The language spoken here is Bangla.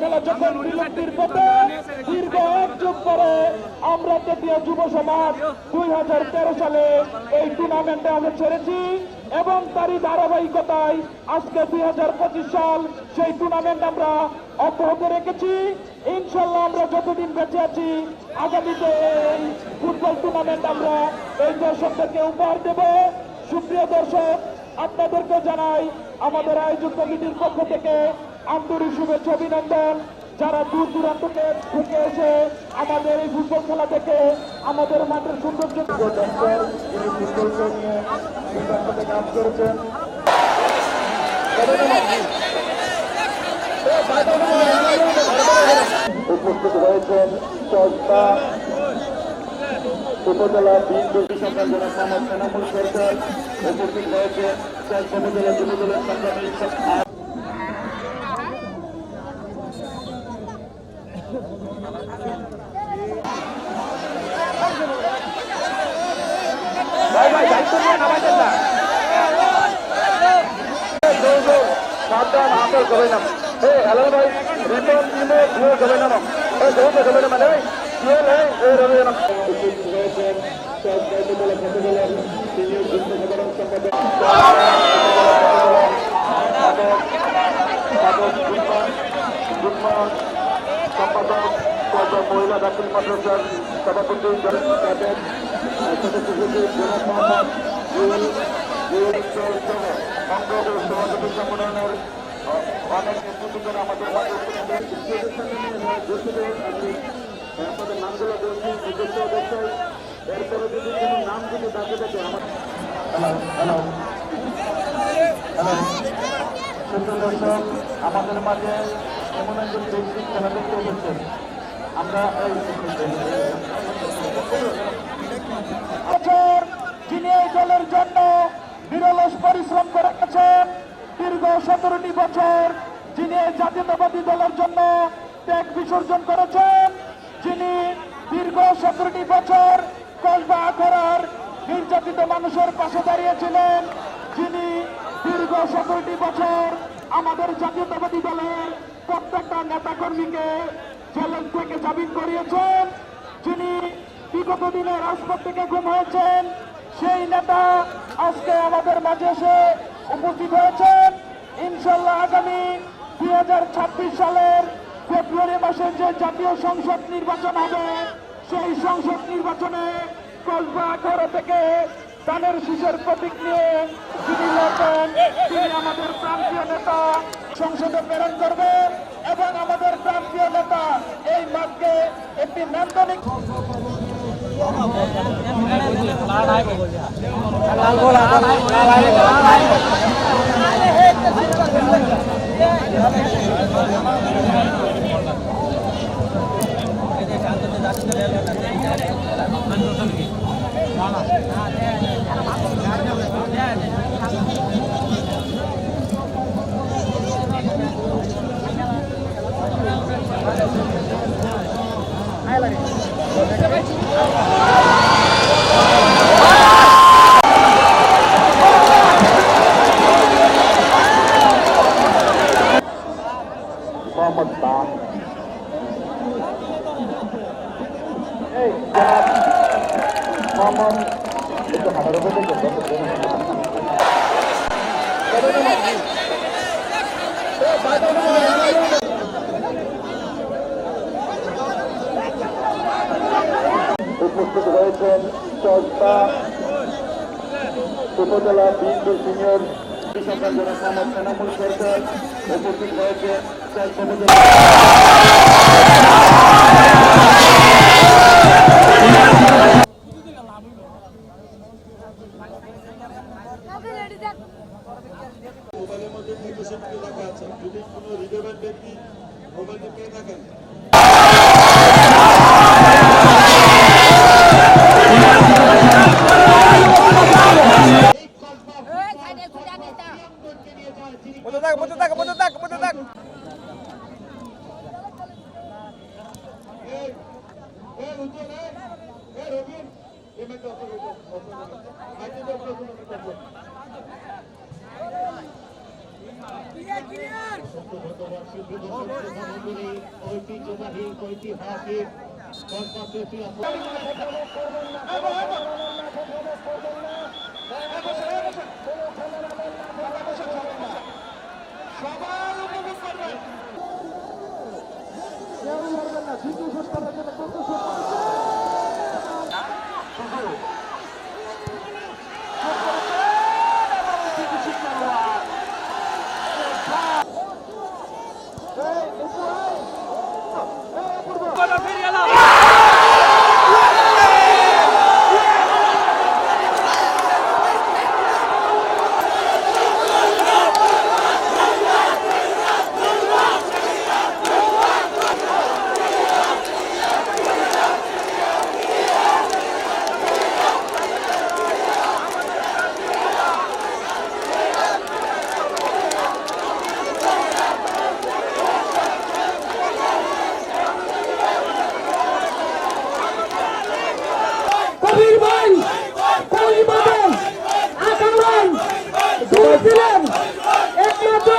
খেলা যখন বিলুপ্তির পথে দীর্ঘ এক যুগ পরে আমরা জাতীয় যুব সমাজ দুই হাজার তেরো সালে এই টুর্নামেন্টে আমরা ছেড়েছি এবং তারই ধারাবাহিকতায় আজকে দুই হাজার পঁচিশ সাল সেই টুর্নামেন্ট আমরা অব্যাহত রেখেছি। ইনশাল্লাহ আমরা যতদিন বেঁচে আছি, আগামীতে এই ফুটবল টুর্নামেন্ট আমরা এই দর্শকদেরকে উপহার দেব। সুপ্রিয় দর্শক আপনাদেরকে জানাই, আমাদের আয়োজক কমিটির পক্ষ থেকে আন্তরিক শুভেচ্ছা অভিনন্দন। যারা দূর দূরান্ত থেকে এসে আমাদের এই ফুটবল খেলা থেকে আমাদের মাঠের সৌন্দর্য নিয়ে করেছেন। উপস্থিত চর্চা উপজেলা বিএনপি সরকার উপস্থিত সংগ্রামী ভাই ভাই দায়িত্ব নিয়ে নামাইতেন না সাবধান হাতে গবে নাম এই হ্যালো ভাই রিপন টিমে ধুয়ে গবে নাম এই ধুয়ে গবে নাম এই ধুয়ে এই এই রবে নাম রয়েছেন সব দায়িত্ব বলে খেতে গেলেন সিনিয়র যুদ্ধ সাধারণ সম্পাদক সম্পাদক দাখিল মাদ্রাসার সভাপতি ক্যাডেট সদস্য জনাব অনেক নেতৃত্বজন আমাদের আপনাদের নামগুলো বলছি, নিজস্ব অবস্থায়। এরপরে যদি কোনো নাম যদি ডাকে থাকে আমাদের মাঝে এমন একজন বছর যিনি এই দলের জন্য নিরলস পরিশ্রম করে গেছেন, দীর্ঘ সতেরোটি বছর যিনি এই জাতীয়তাবাদী দলের জন্য ত্যাগ বিসর্জন করেছেন, যিনি দীর্ঘ সতেরোটি বছর কসবা আখড়ার নির্যাতিত মানুষের পাশে দাঁড়িয়েছিলেন, যিনি দীর্ঘ সতেরোটি বছর আমাদের জাতীয়তাবাদী দলের প্রত্যেকটা নেতাকর্মীকে জেলের থেকে জামিন করিয়েছেন, যিনি বিগত দিনে রাজপথ থেকে গুম হয়েছেন, সেই নেতা আজকে আমাদের মাঝে এসে উপস্থিত হয়েছেন। ইনশাল্লাহ আগামী দু হাজার ছাব্বিশ সালের ফেব্রুয়ারি মাসে যে জাতীয় সংসদ নির্বাচন হবে, সেই সংসদ নির্বাচনে কসবা আখাড়া থেকে ধানের শীষের প্রতীক নিয়ে যিনি লড়বেন, তিনি আমাদের প্রান্তীয় নেতা, সংসদে প্রেরণ করবে এবং আমাদের প্রান্তীয় নেতা এই মাঠকে একটি নান্দনিক মোহাম্মদ উপস্থিত হয়েছেন চর্চা উপজেলা বিএনপি সিনিয়র জনাব মোহাম্মদ সেনামুল সরকার উপস্থিত হয়েছে লেখা আছে যদি কোনো রিলেভেন্ট ব্যক্তি মোবাইলটি পেয়ে থাকেন বলতে থাক বলতে থাক বলতে থাক বলতে থাক এই এই উজ্জ্বল এই এই রবিন এই মেয়েটা অত অত মাইকে দাও অত অত ঐতিহ্যবাহী ঐতিহাসিক সবাই উপভোগ করবেন কেউ লড়বেন না দ্বিতীয় সুস্থ দুই ছিলেন একমাত্র